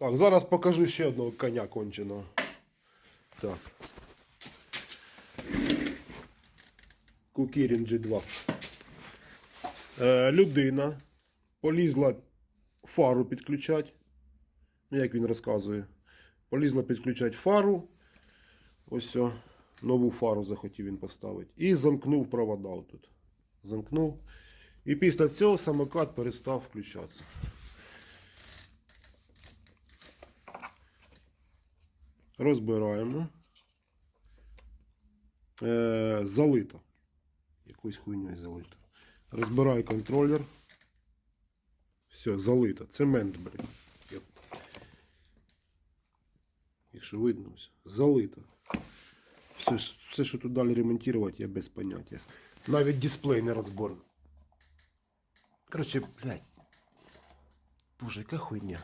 Так, зараз покажу ще одного коня конченого. Так. Кукірін G2. Е, людина полізла фару підключати. Ну, як він розказує. Полізла підключати фару. Ось о, нову фару захотів він поставити. І замкнув провода тут. Замкнув. І після цього самокат перестав включатися. Розбираємо. Е, залито. Якоюсь хуйньою залито. Розбираю контролер. Все, залито. Цемент, блін. Якщо видно, все. залито. Все, все, що тут далі ремонтувати, я без поняття. Навіть дисплей не розбор. Коротше, блядь. Боже, яка хуйня.